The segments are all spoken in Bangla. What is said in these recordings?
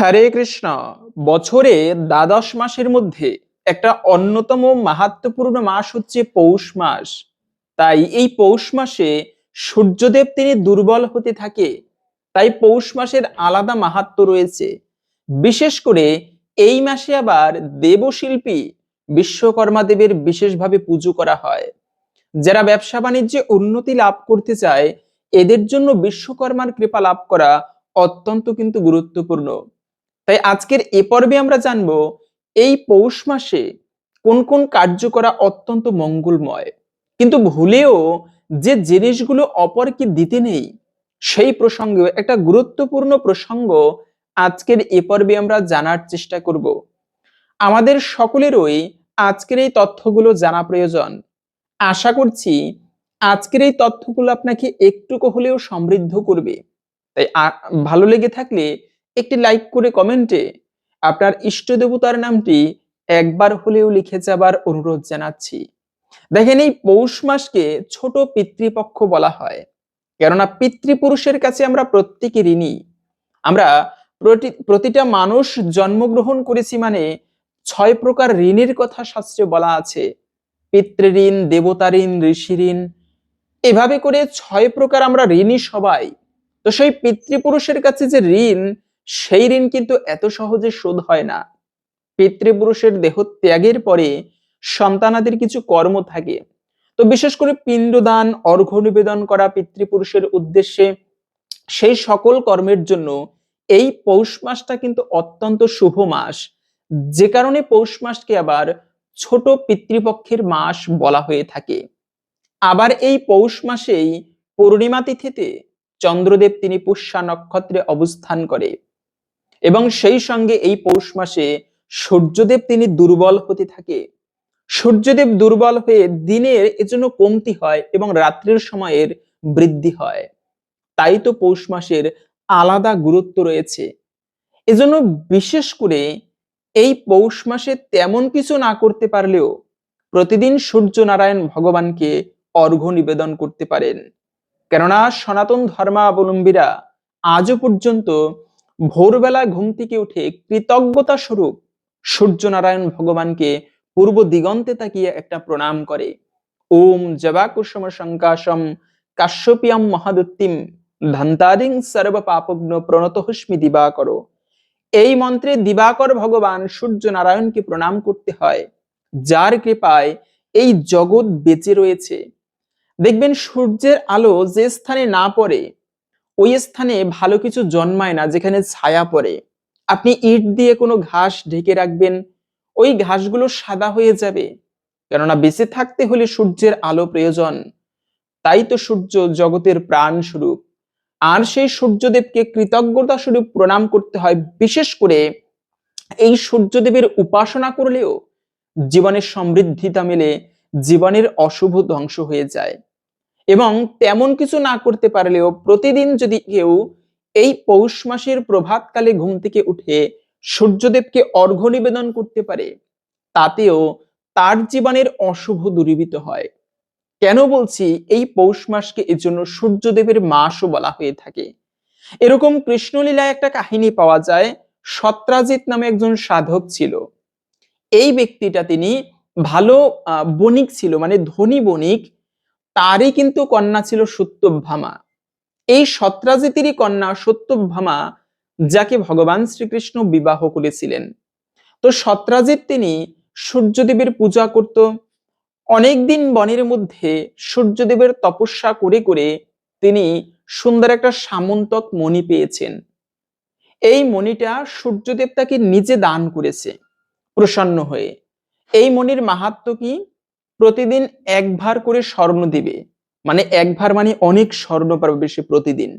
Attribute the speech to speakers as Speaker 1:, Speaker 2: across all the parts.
Speaker 1: হরে কৃষ্ণ। বছরে দ্বাদশ মাসের মধ্যে একটা অন্যতম মাহাত্মপূর্ণ মাস হচ্ছে পৌষ মাস। তাই এই পৌষ মাসে সূর্যদেব তিনি দুর্বল হতে থাকে। তাই পৌষ মাসের আলাদা মাহাত্ম রয়েছে। বিশেষ করে এই মাসে আবার দেবশিল্পী বিশ্বকর্মা দেবের বিশেষভাবে পুজো করা হয়। যারা ব্যবসা বাণিজ্যে উন্নতি লাভ করতে চায়, এদের জন্য বিশ্বকর্মার কৃপা লাভ করা অত্যন্ত কিন্তু গুরুত্বপূর্ণ। তাই আজকের এ পর্বে আমরা জানব, এই পৌষ মাসে কোন কোন কার্য করা অত্যন্ত মঙ্গলময়। কিন্তু ভুলেও যে জিনিসগুলো অপরকে দিতে নেই, সেই প্রসঙ্গে একটা গুরুত্বপূর্ণ প্রসঙ্গ আজকের এ পর্বে আমরা জানার চেষ্টা করব। আমাদের সকলেরই আজকের এই তথ্যগুলো জানা প্রয়োজন। আশা করছি আজকের এই তথ্যগুলো আপনাকে একটুকু হলেও সমৃদ্ধ করবে। তাই ভালো লেগে থাকলে একটি লাইক করে কমেন্টে আপনার ইষ্ট দেবতার নামটি একবার হলেও লিখে যাবার অনুরোধ জানাচ্ছি। দেখেন এই পৌষ মাসকে ছোট পিতৃপক্ষ বলা হয়। কেননা পিতৃপুরুষের কাছে আমরা প্রত্যেকে ঋণী। আমরা প্রতি- প্রতিটা মানুষ জন্মগ্রহণ করেছি মানে ছয় প্রকার ঋণের কথা শাস্ত্রে বলা আছে। পিতৃঋণ দেবতা ঋণ, ঋষি ঋণ। এভাবে করে ছয় প্রকার আমরা ঋণী সবাই। তো সেই পিতৃপুরুষের কাছে যে ঋণ সেই ঋণ কিন্তু এত সহজে শোধ হয় না। পিতৃপুরুষের দেহ ত্যাগের পরে সন্তানাদের কিছু কর্ম থাকে। তো বিশেষ করে পিণ্ডদান, অর্ঘ্য নিবেদন করা পিতৃপুরুষের উদ্দেশ্যে সেই সকল কর্মের জন্য এই পৌষ মাসটা কিন্তু অত্যন্ত শুভ মাস। যে কারণে পৌষ মাসকে আবার ছোট পিতৃপক্ষের মাস বলা হয়ে থাকে। আবার এই পৌষ মাসেই পূর্ণিমা তিথিতে চন্দ্রদেব তিনি পুষ্যা নক্ষত্রে অবস্থান করে। এবং সেই সঙ্গে এই পৌষ মাসে সূর্যদেব তিনি দুর্বল হতে থাকে। সূর্যদেব দুর্বল হয়ে দিনের এজন্য কমতি হয় এবং রাত্রির সময়ের বৃদ্ধি হয়। তাই তো পৌষ মাসের আলাদা গুরুত্ব রয়েছে। এজন্য বিশেষ করে এই পৌষ মাসে তেমন কিছু না করতে পারলেও প্রতিদিন সূর্য নারায়ণ ভগবানকে অর্ঘ্য নিবেদন করতে পারেন। কেননা সনাতন ধর্মাবলম্বীরা আজও পর্যন্ত ভোরবেলা ঘুম থেকে উঠে কৃতজ্ঞতা স্বরূপ সূর্য নারায়ণ ভগবানকে পূর্ব দিগন্তে তাকিয়ে একটা প্রণাম করে। ওম জবাকুসম শঙ্কাশম কাশ্যপিয়াম মহাদুত্তিম ধন্তারিং সর্ব পাপগ্ন প্রণতহস্মি দিবাকর। এই মন্ত্রে দিবাকর ভগবান সূর্য নারায়ণকে প্রণাম করতে হয়, যার কৃপায় এই জগৎ বেঁচে রয়েছে। দেখবেন সূর্যের আলো যে স্থানে না পড়ে ওই স্থানে ভালো কিছু জন্মায় না, যেখানে ছায়া পড়ে। আপনি ইট দিয়ে কোনো ঘাস ঢেকে রাখবেন, ওই ঘাসগুলো সাদা হয়ে যাবে। কেননা বেঁচে থাকতে হলে সূর্যের আলো প্রয়োজন। তাই তো সূর্য জগতের প্রাণ স্বরূপ। আর সেই সূর্যদেবকে কৃতজ্ঞতা স্বরূপ প্রণাম করতে হয়, বিশেষ করে এই সূর্যদেবের উপাসনা করলেও জীবনের সমৃদ্ধিতা মেলে, জীবনের অশুভ ধ্বংস হয়ে যায়। এবং তেমন কিছু না করতে পারলেও প্রতিদিন যদি কেউ এই পৌষ মাসের প্রভাতকালে ঘুম থেকে উঠে সূর্যদেবকে অর্ঘ্য নিবেদন করতে পারে, তাতেও তার জীবনের অশুভ দূরীভূত হয়। কেন বলছি এই পৌষ মাসকে এর জন্য সূর্যদেবের মাসও বলা হয়ে থাকে? এরকম কৃষ্ণলীলায় একটা কাহিনী পাওয়া যায় সত্রাজিৎ নামে একজন সাধক ছিল। এই ব্যক্তিটা তিনি ভালো বণিক ছিল মানে ধনী বণিক তারই কিন্তু কন্যা ছিল সত্যভামা। এই সত্রাজিতেরই কন্যা সত্যভামা, যাকে ভগবান শ্রীকৃষ্ণ বিবাহ করেছিলেন। তো সত্রাজিৎ তিনি সূর্যদেবের পূজা করত। অনেকদিন বনের মধ্যে সূর্যদেবের তপস্যা করে করে তিনি সুন্দর একটা সামন্তক মণি পেয়েছেন। এই মণিটা সূর্যদেব তাকে নিজে দান করেছে প্রসন্ন হয়ে। এই মণির মাহাত্ম কি? প্রতিদিন এক ভার করে স্বর্ণ দিবে। মানে এক ভার মানে অনেক স্বর্ণ পাবে সে প্রতিদিন।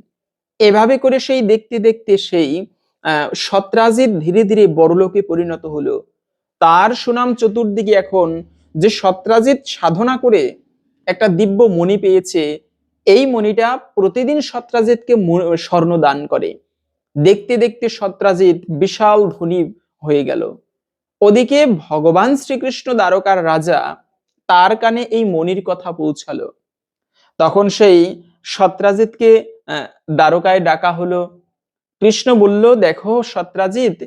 Speaker 1: এভাবে করে সেই দেখতে দেখতে সেই সত্রাজিৎ ধীরে ধীরে বড়লোকে পরিণত হলো। তার সুনাম চতুর্দিকে এখন যে সত্রাজিৎ সাধনা করে একটা দিব্য মণি পেয়েছে, এই মণিটা প্রতিদিন সত্রাজিৎকে স্বর্ণ দান করে। দেখতে দেখতে সত্রাজিৎ বিশাল ধনী হয়ে গেল। ওদিকে ভগবান শ্রীকৃষ্ণ দ্বারকার রাজা তার কানে এই মনির কথা পৌঁছালো। তখন সেই সত্রাজিৎকে দ্বারকায় ডাকা হলো। কৃষ্ণ বলল, দেখো সত্রাজিৎ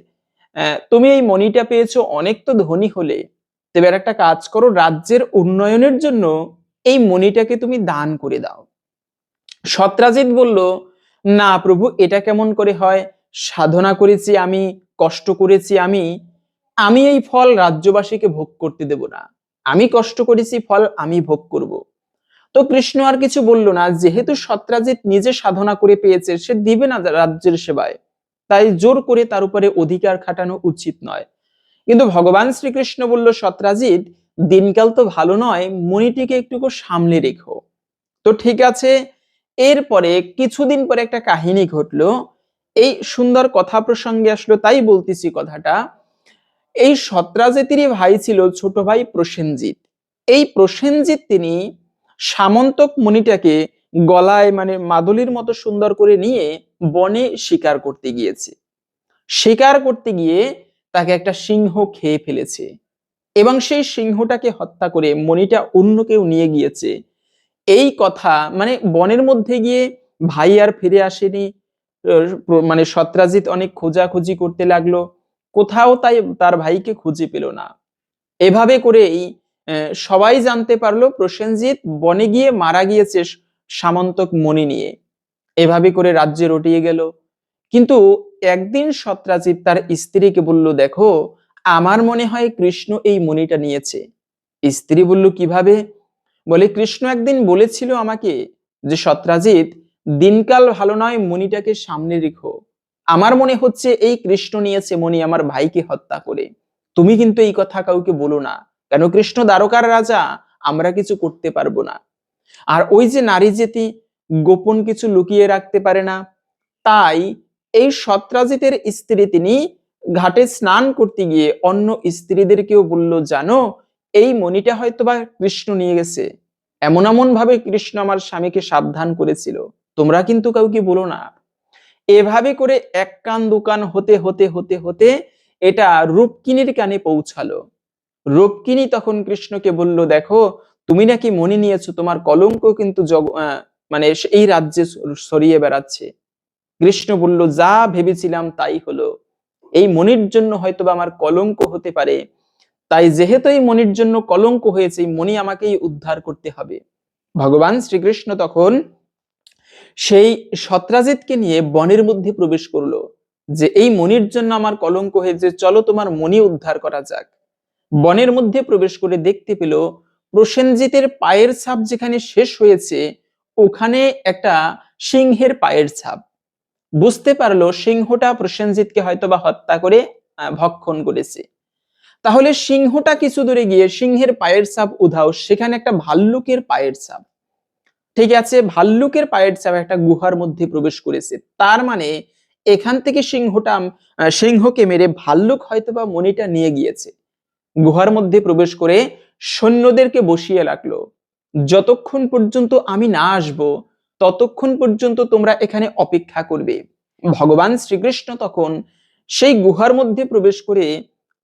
Speaker 1: তুমি এই মণিটা পেয়েছ অনেক তো ধনী হলে। তবে একটা কাজ করো, রাজ্যের উন্নয়নের জন্য এই মণিটাকে তুমি দান করে দাও। সত্রাজিৎ বলল, না প্রভু, এটা কেমন করে হয়? সাধনা করেছি আমি, কষ্ট করেছি আমি আমি এই ফল রাজ্যবাসীকে ভোগ করতে দেব না। আমি কষ্ট করেছি, ফল আমি ভোগ করব। তো কৃষ্ণ আর কিছু বলল না, যেহেতু সত্রাজিৎ নিজে সাধনা করে পেয়েছে, সে দিবে না রাজ্যের সেবায়। তাই জোর করে তার উপরে অধিকার খাটানো উচিত নয়। কিন্তু ভগবান শ্রীকৃষ্ণ বলল, সত্রাজিৎ, দিনকাল তো ভালো নয়, মণিটিকে একটু সামলে রেখো। তো ঠিক আছে, এরপরে কিছুদিন পরে একটা কাহিনী ঘটলো। এই সুন্দর কথা প্রসঙ্গে আসলো, তাই বলতেছি কথাটা। এই সত্রাজিতেরই ভাই ছিল ছোট ভাই প্রসেনজিৎ। এই প্রসেনজিৎ তিনি সামন্তক মণিটাকে গলায় মানে মাদলির মতো সুন্দর করে নিয়ে বনে শিকার করতে গিয়েছে। শিকার করতে গিয়ে তাকে একটা সিংহ খেয়ে ফেলেছে এবং সেই সিংহটাকে হত্যা করে মণিটা অন্য কেউ নিয়ে গিয়েছে। এই কথা মানে বনের মধ্যে গিয়ে ভাই আর ফিরে আসেনি। মানে সত্রাজিৎ অনেক খোঁজাখুঁজি করতে লাগল। কোথাও তাই তার ভাইকে খুঁজে পেল না। এভাবে করেই আহ, সবাই জানতে পারল প্রসেনজিৎ বনে গিয়ে মারা গিয়েছে সামন্তক মণি নিয়ে। এভাবে করে রাজ্যে রটিয়ে গেল। কিন্তু একদিন সত্রাজিৎ তার স্ত্রীকে বলল দেখো আমার মনে হয় কৃষ্ণ এই মণিটা নিয়েছে। স্ত্রী বলল কীভাবে? বলে কৃষ্ণ একদিন বলেছিল আমাকে যে সত্রাজিৎ দিনকাল ভালো নয় মণিটাকে সামনে রেখো। আমার মনে হচ্ছে এই কৃষ্ণ নিয়েছে মণি আমার ভাইকে হত্যা করে। তুমি কিন্তু এই কথা কাউকে বলো না। কেন কৃষ্ণ দ্বারকার রাজা, আমরা কিছু করতে পারব না। আর ওই যে নারী যেতি গোপন কিছু লুকিয়ে রাখতে পারে না, তাই এই সত্রাজিতের স্ত্রী তিনি ঘাটে স্নান করতে গিয়ে অন্য স্ত্রীদেরকেও বলল, জানো, এই মণিটা হয়তো বা কৃষ্ণ নিয়ে গেছে। এমন এমন ভাবে কৃষ্ণ আমার স্বামীকে সাবধান করেছিল। তোমরা কিন্তু কাউকে বলো না। এভাবে করে এক কান দুকান হতে হতে হতে হতে এটা রূপকিনীর কানে পৌঁছালো। রূপকিনী তখন কৃষ্ণকে বলল, দেখো, তুমি নাকি মনে নিয়েছো তোমার কলঙ্ক কিন্তু জগ মানে এই রাজ্যে ছড়িয়ে বেড়াচ্ছে। কৃষ্ণ বলল, যা ভেবেছিলাম তাই হলো। এই মনির জন্য হয়তোবা আমার কলঙ্ক হতে পারে। তাই যেহেতু এই মনির জন্য কলঙ্ক হয়েছে, এই মণি আমাকেই উদ্ধার করতে হবে। ভগবান শ্রীকৃষ্ণ তখন সেই সত্রাজিৎকে নিয়ে বনের মধ্যে প্রবেশ করল, যে এই মনির জন্য আমার কলঙ্ক হয়েছে, চলো তোমার মণি উদ্ধার করা যাক। বনের মধ্যে প্রবেশ করে দেখতে পেল, প্রসেনজিতের পায়ের ছাপ যেখানে শেষ হয়েছে, ওখানে একটা সিংহের পায়ের ছাপ। বুঝতে পারল, সিংহটা প্রসেনজিৎকে হয়তোবা হত্যা করে ভক্ষণ করেছে। তাহলে সিংহটা কিছু দূরে গিয়ে সিংহের পায়ের ছাপ উধাও, সেখানে একটা ভাল্লুকের পায়ের ছাপ। ঠিক আছে, ভাল্লুকের পায়ের ছাপ একটা গুহার মধ্যে প্রবেশ করেছে। তার মানে এখান থেকে সিংহটা সিংহকে মেরে ভাল্লুক হয়তোবা মনিটা নিয়ে গিয়েছে। গুহার মধ্যে প্রবেশ করে সৈন্যদেরকে বসিয়ে রাখল। যতক্ষণ পর্যন্ত আমি না আসব, ততক্ষণ পর্যন্ত তোমরা এখানে অপেক্ষা করবে। ভগবান শ্রীকৃষ্ণ তখন সেই গুহার মধ্যে প্রবেশ করে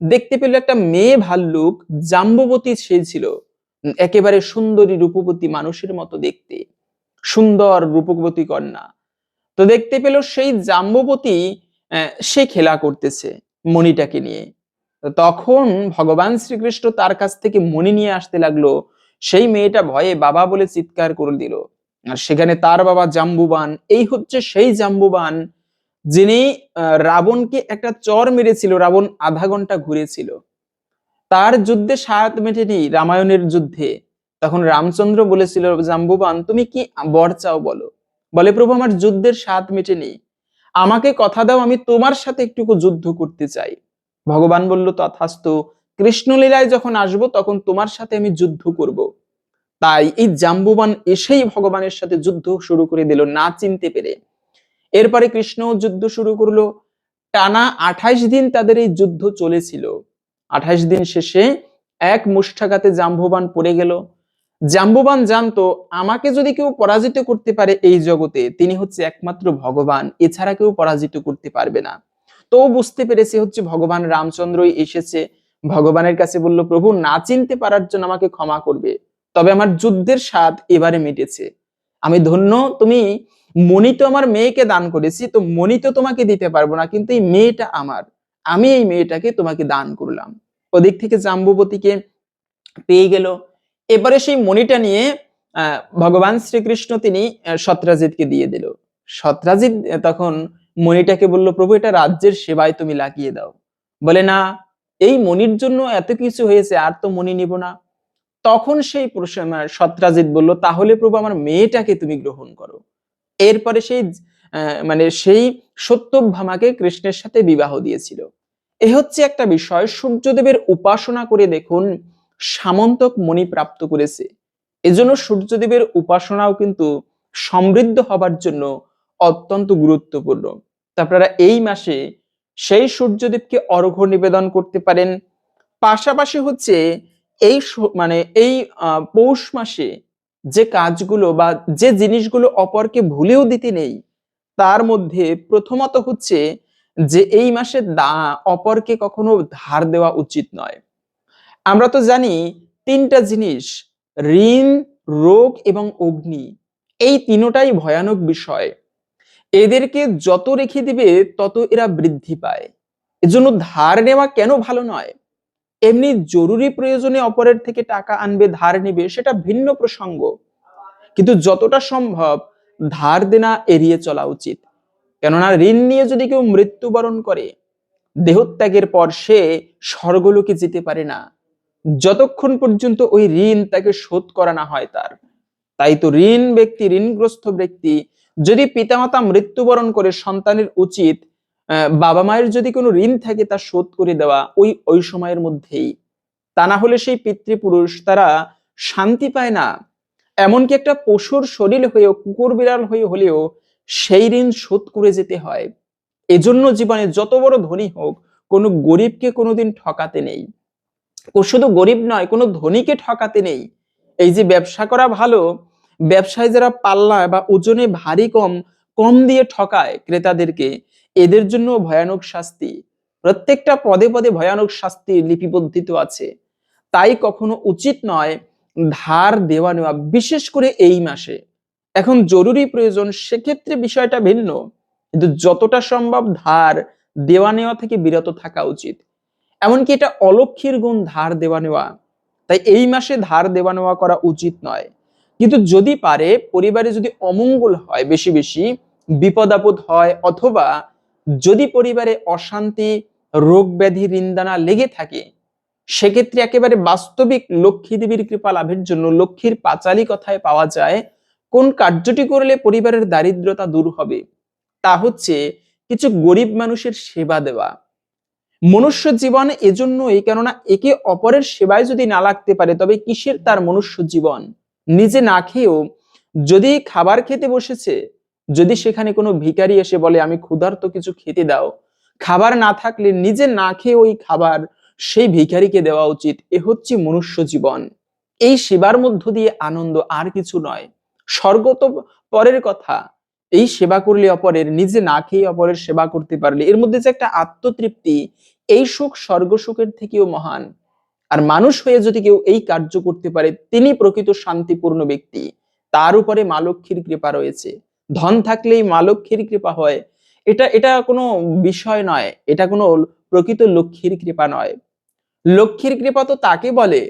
Speaker 1: দেখতে পেল একটা মেয়ে ভাল্লুক জাম্ববতী সে ছিল। একেবারে সুন্দরী রূপবতী মানুষের মতো দেখতে। সুন্দর রূপবতী কন্যা। তো দেখতে পেল সেই জাম্ববতী সে খেলা করতেছে মণিটাকে নিয়ে। তখন ভগবান শ্রীকৃষ্ণ তার কাছ থেকে মণি নিয়ে আসতে লাগল। সেই মেয়েটা ভয়ে বাবা বলে চিৎকার করে দিল। আর সেখানে তার বাবা জাম্বুবান, এই হচ্ছে সেই জাম্বুবান যিনি রাবণকে একটা চর মেরেছিল। রাবণ আধা ঘণ্টা ঘুরেছিল। তার যুদ্ধে সাত মেটেনি রামায়ণের যুদ্ধে। তখন রামচন্দ্র বলেছিল, জাম্বুবান, তুমি কি বর চাও বলো? বলে, প্রভু, আমার যুদ্ধের স্বাদ মেটেনি আমাকে কথা দাও, আমি তোমার সাথে একটুকু যুদ্ধ করতে চাই। ভগবান বলল, তথাস্তু, কৃষ্ণলীলায় যখন আসব, তখন তোমার সাথে আমি যুদ্ধ করব। তাই এই জাম্বুবান এসেই ভগবানের সাথে যুদ্ধ শুরু করে দিল, না চিনতে পেরে। এরপরে কৃষ্ণ যুদ্ধ শুরু করল। টানা আঠাইশ দিন তাদের এই যুদ্ধ চলেছিল। আঠাইশ দিন শেষে এক মুষ্ঠাঘাতে জাম্বুবান পড়ে গেল। জাম্বুবান জানতো, আমাকে যদি কেউ পরাজিত করতে পারে এই জগতে, তিনি হচ্ছে একমাত্র ভগবান। এছাড়া কেউ পরাজিত করতে পারবে না। তো বুঝতে পেরেছে হচ্ছে ভগবান রামচন্দ্রই এসেছে। ভগবানের কাছে বলল, প্রভু, না চিনতে পারার জন্য আমাকে ক্ষমা করবে। তবে আমার যুদ্ধের স্বাদ এবারে মিটেছে। আমি ধন্য, তুমি মণি তো আমার মেয়েকে দান করেছি, তো মণি তো তোমাকে দিতে পারব না, কিন্তু এই মেয়েটা আমার। আমি এই মেয়েটাকে তোমাকে দান করলাম। ওদিক থেকে জাম্বুবতীকে পেয়ে গেল। এবারে সেই মণিটা নিয়ে ভগবান শ্রীকৃষ্ণ তিনি সত্রাজিৎকে দিয়ে দিল। সত্রাজিৎ তখন মণিটাকে বলল, প্রভু, এটা রাজ্যের সেবায় তুমি লাগিয়ে দাও। বলে, না, এই মণির জন্য এত কিছু হয়েছে, আর তো মণি নিব না। তখন সেই সত্রাজিৎ বলল, তাহলে প্রভু, আমার মেয়েটাকে তুমি গ্রহণ করো। এরপরে সেই মানে সেই সত্যভামাকে কৃষ্ণের সাথে বিবাহ দিয়েছিল। এ হচ্ছে একটা বিষয়, সূর্যদেবের উপাসনা করে দেখুন, সামন্তক মণি প্রাপ্ত করেছে। এজন্য সূর্যদেবের উপাসনাও কিন্তু সমৃদ্ধ হবার জন্য অত্যন্ত গুরুত্বপূর্ণ। আপনারা এই মাসে সেই সূর্যদেবকে অর্ঘ্য নিবেদন করতে পারেন। পাশাপাশি হচ্ছে এই মানে এই পৌষ মাসে যে কাজগুলো বা যে জিনিসগুলো অপরকে ভুলেও দিতে নেই তার মধ্যে প্রথমত হচ্ছে যে এই মাসে দা অপরকে কখনো ধার দেওয়া উচিত নয়। আমরা তো জানি তিনটা জিনিস, ঋণ, রোগ এবং অগ্নি, এই তিনোটাই ভয়ানক বিষয়। এদেরকে যত রেখে দিবে, তত এরা বৃদ্ধি পায়। এজন্য ধার নেওয়া কেন ভালো নয়? এমনি জরুরি প্রয়োজনে অপরের থেকে টাকা আনবে, ধার নেবে, সেটা ভিন্ন প্রসঙ্গ। কিন্তু যতটা সম্ভব ধার দেনা এড়িয়ে চলা উচিত। কেননা ঋণ নিয়ে যদি কেউ মৃত্যুবরণ করে, দেহত্যাগের পর সে স্বর্গলোকে যেতে পারে না। যতক্ষণ পর্যন্ত ওই ঋণ তাকে শোধ করা না হয় তার। তাই তো ঋণ ব্যক্তি, ঋণগ্রস্ত ব্যক্তি, যদি পিতামাতা মৃত্যুবরণ করে সন্তানের উচিত বাবা মায়ের যদি কোনো ঋণ থাকে তা শোধ করে দেওয়া ওই ওই সময়ের মধ্যেই। তা না হলে সেই পিতৃপুরুষ তারা শান্তি পায় না। এমনকি একটা পশুর শরীর হয়েও, কুকুর বিড়াল হয়ে হলেও সেই ঋণ শোধ করে যেতে হয়। এজন্য জীবনে যত বড় ধনী হোক, কোনো গরিবকে কোনোদিন ঠকাতে নেই। শুধু গরিব নয়, কোনো ধনীকে ঠকাতে নেই। এই যে ব্যবসা করা ভালো, ব্যবসায় যারা পাল্লা বা ওজনে ভারী কম কম দিয়ে ঠকায় ক্রেতাদেরকে, এদের জন্য ভয়ানক শাস্তি। প্রত্যেকটা পদে পদে ভয়ানক শাস্তি লিপিবদ্ধিত আছে। তাই কখনো উচিত নয় ধার দেওয়া নেওয়া, বিশেষ করে এই মাসে। এখন জরুরি প্রয়োজন, সেক্ষেত্রে বিষয়টা ভিন্ন। কিন্তু যতটা সম্ভব ধার দেওয়া নেওয়া থেকে বিরত থাকা উচিত। এমনকি এটা অলক্ষীর গুণ ধার দেওয়া নেওয়া। তাই এই মাসে ধার দেওয়া নেওয়া করা উচিত নয়। কিন্তু যদি পারে, পরিবারে যদি অমঙ্গল হয় বেশি বেশি বিপদ আপদ হয়, অথবা যদি পরিবারে অশান্তি, রোগ ব্যাধি রিন্দানা লেগে থাকে সেক্ষেত্রে একেবারে বাস্তবিক লক্ষ্মী দেবীর কৃপা লাভের জন্য লক্ষ্মীর পাঁচালী কথায় পাওয়া যায়, কোন কার্যটি করলে পরিবারের দারিদ্রতা দূর হবে? তা হচ্ছে কিছু গরিব মানুষের সেবা দেওয়া। মনুষ্য জীবন এজন্যই, কেননা একে অপরের সেবায় যদি না লাগতে পারে, তবে কিসের তার মনুষ্য জীবন? নিজে না খেয়েও যদি খাবার খেতে বসেছে, যদি সেখানে কোনো ভিখারি এসে বলে, আমি ক্ষুধার্ত কিছু খেতে দাও। খাবার না থাকলে নিজে না খেয়ে ওই খাবার সেই ভিখারিকে দেওয়া উচিত, এ হচ্ছে মনুষ্য জীবন। এই সেবার মধ্য দিয়ে আনন্দ আর কিছু নয়। স্বর্গ তো পরের কথা। এই সেবা করলে অপরের, নিজে না খেয়ে অপরের সেবা করতে পারলে, এর মধ্যে যে একটা আত্মতৃপ্তি, এই সুখ স্বর্গ সুখের থেকেও মহান। আর মানুষ হয়ে যদি কেউ এই কার্য করতে পারে, তিনি প্রকৃত শান্তিপূর্ণ ব্যক্তি। তার উপরে মা লক্ষ্মীর কৃপা রয়েছে। ধন থাকলেই মা লক্ষ্মীর কৃপা হয়। এটা এটা কোনো বিষয় নয়। এটা কোনো প্রকৃত লক্ষ্মীর কৃপা নয়। লক্ষ্মীর কৃপা তো তাকে বলে,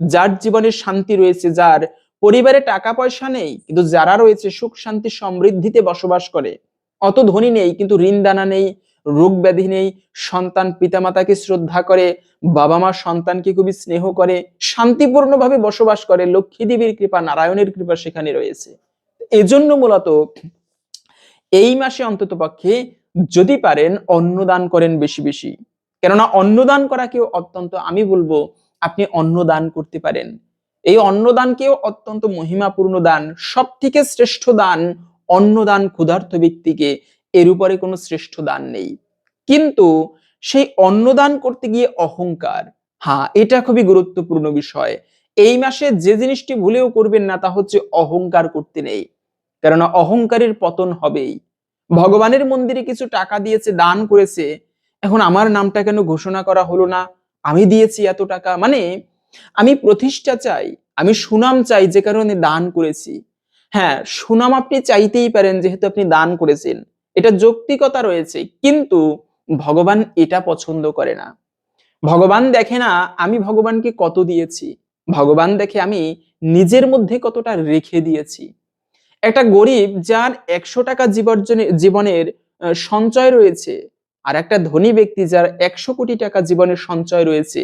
Speaker 1: যার জীবনে শান্তি রয়েছে, যার পরিবারে টাকা পয়সা নেই, কিন্তু যারা রয়েছে, সুখ, শান্তি, সমৃদ্ধিতে বসবাস করে। অত ধনী নেই, কিন্তু ঋণ দানা নেই, রোগ ব্যাধি নেই, সন্তান পিতামাতাকে শ্রদ্ধা করে বাবা মা সন্তানকে খুবই স্নেহ করে, শান্তিপূর্ণভাবে বসবাস করে, লক্ষ্মী দেবীর কৃপা, নারায়ণের কৃপা সেখানে রয়েছে। এজন্য মূলত এই মাসে অন্তত পক্ষে যদি পারেন, অন্নদান করেন বেশি বেশি। কেননা অন্নদান করাকেও অত্যন্ত, আমি বলব আপনি অন্নদান করতে পারেন। এই অন্নদানকেও অত্যন্ত মহিমাপূর্ণ দান সব থেকে শ্রেষ্ঠ দান অন্নদান ক্ষুধার্ত ব্যক্তিকে, এর উপরে কোনো শ্রেষ্ঠ দান নেই। কিন্তু সেই অন্নদান করতে গিয়ে অহংকার হ্যাঁ এটা খুবই গুরুত্বপূর্ণ বিষয়। এই মাসে যে জিনিসটি ভুলেও করবেন না, তা হচ্ছে অহংকার করতে নেই। কেননা অহংকারের পতন হবেই। ভগবানের মন্দিরে কিছু টাকা দিয়েছে, দান করেছে এখন আমার নামটা কেন ঘোষণা করা হলো না? আমি দিয়েছি এত টাকা। মানে আমি প্রতিষ্ঠা চাই, আমি সুনাম চাই যে কারণে দান করেছি। হ্যাঁ সুনাম আপনি চাইতেই পারেন যেহেতু আপনি দান করেছেন। এটা যৌক্তিকতা রয়েছে, কিন্তু ভগবান এটা পছন্দ করে না। ভগবান দেখে না আমি ভগবানকে কত দিয়েছি। ভগবান দেখে আমি নিজের মধ্যে কতটা রেখে দিয়েছি। একটা গরিব যার একশো টাকা জীবর্জনে জীবনের সঞ্চয় রয়েছে আর একটা ধনী ব্যক্তি যার একশো কোটি টাকা জীবনের সঞ্চয় রয়েছে,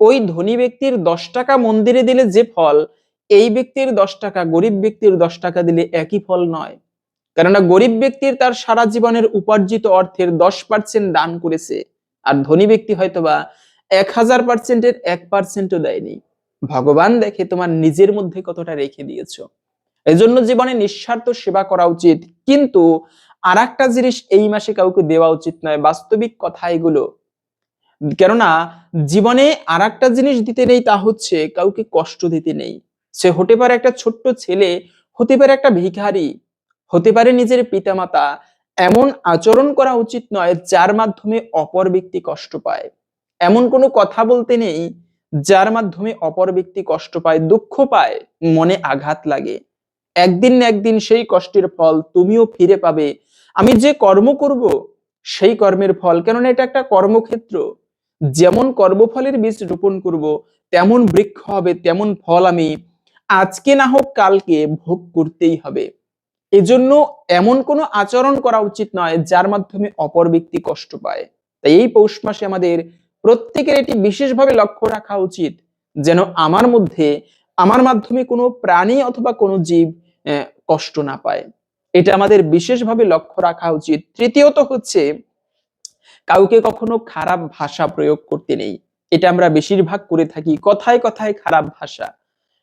Speaker 1: ওই ধনী ব্যক্তির দশ টাকা মন্দিরে দিলে যে ফল, এই ব্যক্তির দশ টাকা গরিব ব্যক্তির দশ টাকা দিলে একই ফল নয়। কেননা গরিব ব্যক্তির তার সারা জীবনের উপার্জিত অর্থের দশ পার্সেন্ট দান করেছে, আর ধনী ব্যক্তি হয়তোবা এক হাজার পার্সেন্টের এক পার্সেন্টও দেয়নি। ভগবান দেখে তোমার নিজের মধ্যে কতটা রেখে দিয়েছ। এজন্য জীবনে নিঃস্বার্থ সেবা করা উচিত, কিন্তু আর একটা জিনিস এই মাসে কাউকে দেওয়া উচিত নয়, বাস্তবিক কথা এগুলো। কেননা, জীবনে আর একটা জিনিস দিতে নেই তা হচ্ছে কাউকে কষ্ট দিতে নেই। সে হতে পারে একটা ছোট্ট ছেলে, হতে পারে একটা ভিখারি, হতে পারে নিজের পিতামাতা, এমন আচরণ করা উচিত নয় যার মাধ্যমে অপর ব্যক্তি কষ্ট পায়। এমন কোনো কথা বলতে নেই যার মাধ্যমে অপর ব্যক্তি কষ্ট পায়, দুঃখ পায়, মনে আঘাত লাগে। একদিন না একদিন সেই কষ্টের ফল তুমিও ফিরে পাবে আমি যে কর্ম করব, সেই কর্মের ফল। কেননা এটা একটা কর্মক্ষেত্র। যেমন কর্মফলের বীজ রোপণ করব, তেমন বৃক্ষ হবে, তেমন ফল আমি। আজকে না হোক কালকে ভোগ করতেই হবে। এজন্য এমন কোনো আচরণ করা উচিত নয়, যার মাধ্যমে অপর ব্যক্তি কষ্ট পায়। তাই এই পৌষ মাসে আমাদের প্রত্যেকের এটি বিশেষভাবে লক্ষ্য রাখা উচিত, যেন আমার মধ্যে, আমার মাধ্যমে কোনো প্রাণী অথবা কোনো জীব কষ্ট না পায়। এটা আমাদের বিশেষভাবে লক্ষ্য রাখা উচিত। তৃতীয়ত হচ্ছে, কাউকে কখনো খারাপ ভাষা প্রয়োগ করতে নেই। এটা আমরা বেশিরভাগ করে থাকি কথায় কথায় খারাপ ভাষা।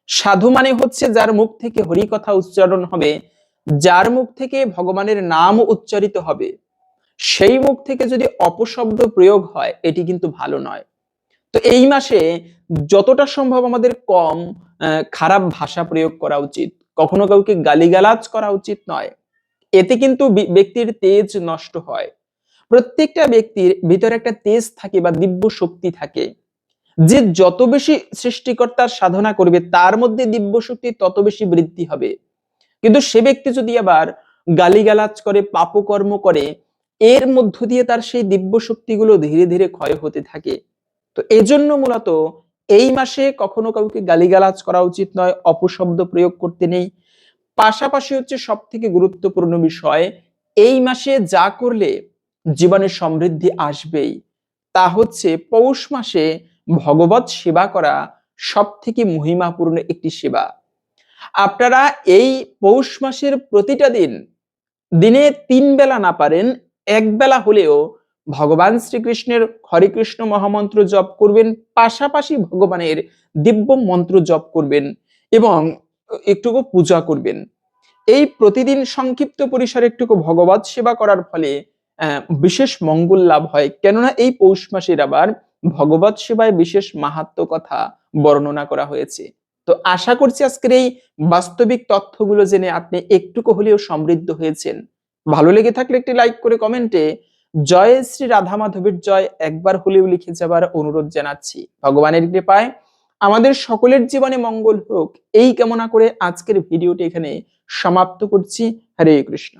Speaker 1: সাধু মানে হচ্ছে যার মুখ থেকে হরি কথা উচ্চারণ হবে, যার মুখ থেকে ভগবানের নাম উচ্চারিত হবে। সেই মুখ থেকে যদি অপশব্দ প্রয়োগ হয়, এটি কিন্তু ভালো নয়। তো এই মাসে যতটা সম্ভব আমাদের কম খারাপ ভাষা প্রয়োগ করা উচিত। কখনো কাউকে গালিগালাজ করা উচিত নয়। এতে কিন্তু ব্যক্তির তেজ নষ্ট হয়। প্রত্যেকটা ব্যক্তির ভিতরে একটা তেজ থাকে বা দিব্য শক্তি থাকে। যে যত বেশি সৃষ্টিকর্তার সাধনা করবে, তার মধ্যে দিব্য শক্তি তত বেশি বৃদ্ধি হবে। কিন্তু সে ব্যক্তি যদি আবার গালিগালাজ করে, পাপকর্ম করে, এর মধ্য দিয়ে তার সেই দিব্য শক্তিগুলো ধীরে ধীরে ক্ষয় হতে থাকে। তো এজন্য মূলত এই মাসে কখনো কাউকে গালিগালাজ করা উচিত নয়, অপশব্দ প্রয়োগ করতে নেই। পাশাপাশি হচ্ছে সব থেকে গুরুত্বপূর্ণ বিষয়, এই মাসে যা করলে জীবনে সমৃদ্ধি আসবেই, তা হচ্ছে পৌষ মাসে ভগবত সেবা করা সব থেকে মহিমাপূর্ণ একটি সেবা। আপনারা এই পৌষ মাসের প্রতিটা দিন দিনে তিন বেলা না পারেন, এক বেলা হলেও ভগবান শ্রীকৃষ্ণের হরে কৃষ্ণ মহামন্ত্র জপ করবেন, পাশাপাশি ভগবানের দিব্য মন্ত্র জপ করবেন এবং একটুকু পূজা করবেন। এই প্রতিদিন সংক্ষিপ্ত পরিসরে একটুকু ভগবত সেবা করার ফলে বিশেষ মঙ্গল লাভ হয়। কেননা এই পৌষ মাসের আবার ভগবত সেবায় বিশেষ মাহাত্ম কথা বর্ণনা করা হয়েছে। তো আশা করছি আজকের এই বাস্তবিক তথ্যগুলো জেনে আপনি একটুকু হলেও সমৃদ্ধ হয়েছেন। ভালো লেগে থাকলে একটি লাইক করে কমেন্টে, জয় শ্রী রাধা মাধবের জয় একবার হলেও লিখে যাবার অনুরোধ জানাচ্ছি। ভগবানের কৃপায় আমাদের সকলের জীবনে মঙ্গল হোক। এই কামনা করে আজকের ভিডিওটি এখানে সমাপ্ত করছি। হরে কৃষ্ণ।